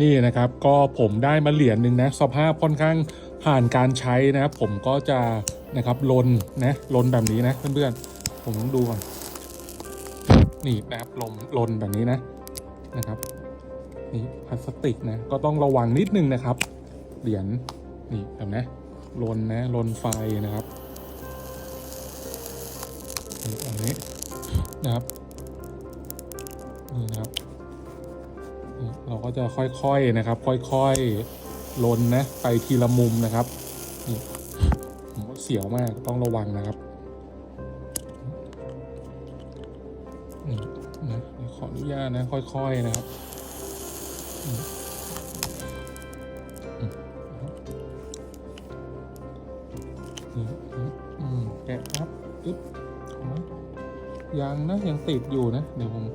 นี่นะครับก็ผมได้มาเหรียญหนึ่งนะสภาพค่อนข้างผ่านการใช้นะครับผมก็จะนะครับลนนะลนแบบนี้นะเพื่อนๆผมต้องดูก่อนนี่นะครับลมลนแบบนี้นะนะครับนี่พลาสติกนะก็ต้องระวังนิดนึงนะครับ เหรียญนี่แบบนะลนนะลนไฟนะครับนี่อันนี้นะครับนี่นะครับ เราก็จะค่อยๆนะครับ ค่อยๆลนนะไปทีละมุมนะครับนี่ผมว่าเสียวมากต้องระวังนะครับนี่นะขออนุญาตนะค่อยๆนะครับแกะครับอึ๊บยังนะยังติดอยู่นะ เดี๋ยวผม